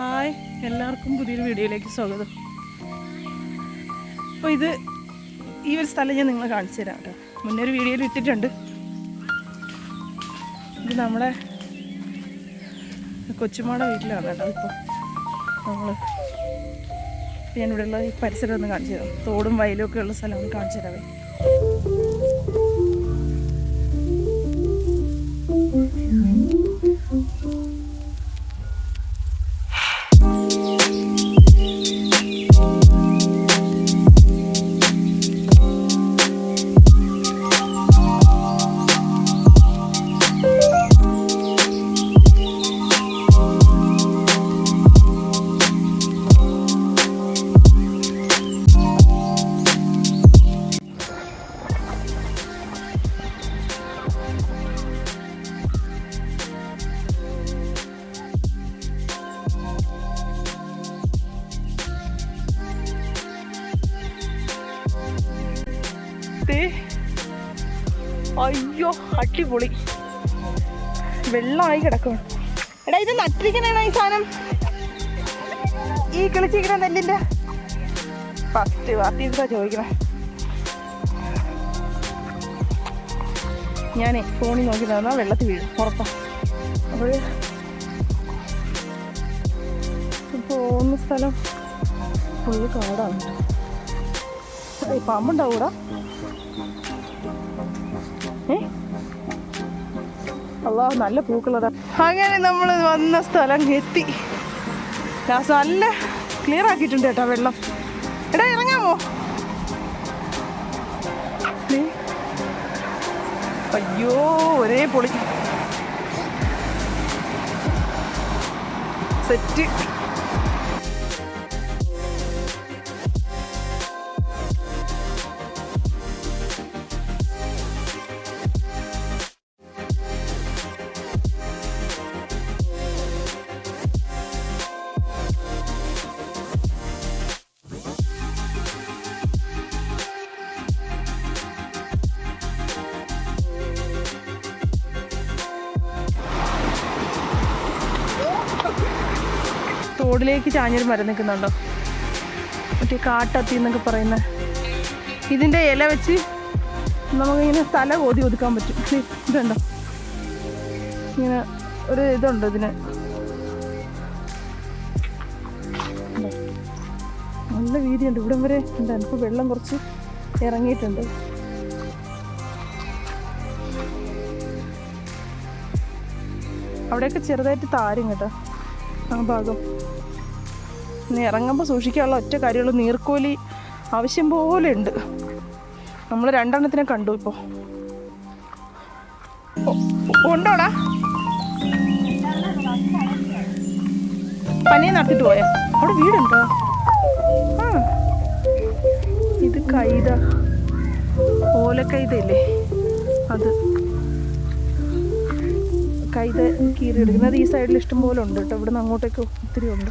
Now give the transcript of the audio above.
Hi എല്ലാവർക്കും പുതിയൊരു വീഡിയോയിലേക്ക് സ്വാഗതം. അപ്പോൾ ഇത് ഈ ഒരു സ്ഥലം ഞാൻ നിങ്ങളെ കാണിച്ചു തരാം കേട്ടോ. മുന്നേ ഒരു വീഡിയോയിൽ ഇട്ടിട്ടുണ്ട്. ഇത് നമ്മുടെ കൊച്ചുമാടെ വീട്ടിലാണ് കേട്ടോ ഇപ്പോൾ നമ്മൾ ഞാനിവിടെയുള്ള ഈ പരിസരം ഒന്ന് കാണിച്ചു തരാം. തോടും വയലും ഒക്കെ ഉള്ള സ്ഥലം ഒന്ന് കാണിച്ചു തരാവേ. അയ്യോ അടിപൊളി. വെള്ളമായി കിടക്കും എടാ ഇത് നട്ടിരിക്കണേണോ ഈ സാധനം? ഈ കിളിച്ചിരിക്കണ നെല്ലിന്റെ? ഫസ്റ്റ് വാർത്തി എന്താ ചോദിക്കണേ ഞാനേ ഫോണിൽ നോക്കി തന്നാൽ വെള്ളത്തിൽ വീഴും ഉറപ്പാ. അപ്പോൾ പോകുന്ന സ്ഥലം ഫുള്ള് കാടാണ്. പാമ്പുണ്ടാവൂടാ? അല്ലാ നല്ല പൂക്കളതാ. അങ്ങനെ നമ്മൾ വന്ന സ്ഥലം എത്തി. ലാസ്റ്റ് നല്ല ക്ലിയർ ആക്കിയിട്ടുണ്ട് കേട്ടോ വെള്ളം. എടാ ഇറങ്ങാമോ. അയ്യോ ഒരേ പൊളി. സെറ്റ് തോടിലേക്ക് ചാഞ്ഞൊരു മരം നിൽക്കുന്നുണ്ടോ? മറ്റേ കാട്ടത്തി എന്നൊക്കെ പറയുന്ന. ഇതിന്റെ ഇല വെച്ച് നമുക്കിങ്ങനെ തല ഓതി ഒതുക്കാൻ പറ്റും. ഇതുണ്ടോ? ഇങ്ങനെ ഒരു ഇതുണ്ട് ഇതിന്. നല്ല വീതിയുണ്ട്. ഇവിടം വരെ ഉണ്ട്. എനിക്ക് വെള്ളം കുറച്ച് ഇറങ്ങിയിട്ടുണ്ട്. അവിടെയൊക്കെ ചെറുതായിട്ട് താരും കേട്ടോ ആ ഭാഗം. ഇറങ്ങുമ്പോൾ സൂക്ഷിക്കാനുള്ള ഒറ്റ കാര്യമുള്ള. നീർക്കോലി ആവശ്യം പോലെ ഉണ്ട് നമ്മൾ രണ്ടെണ്ണത്തിനെ കണ്ടു ഇപ്പോൾ ഉണ്ടോടാ? പനിയെ നടത്തിട്ട് പോയാ? അവിടെ വീടുണ്ടോ? ആ. ഇത് കൈത. ഓലക്കൈതയില്ലേ? അത്. കൈത കീറി എടുക്കുന്നത് ഈ സൈഡിൽ ഇഷ്ടം പോലെ ഉണ്ട് കേട്ടോ. ഇവിടുന്ന് അങ്ങോട്ടേക്ക് ഒത്തിരി ഉണ്ട്.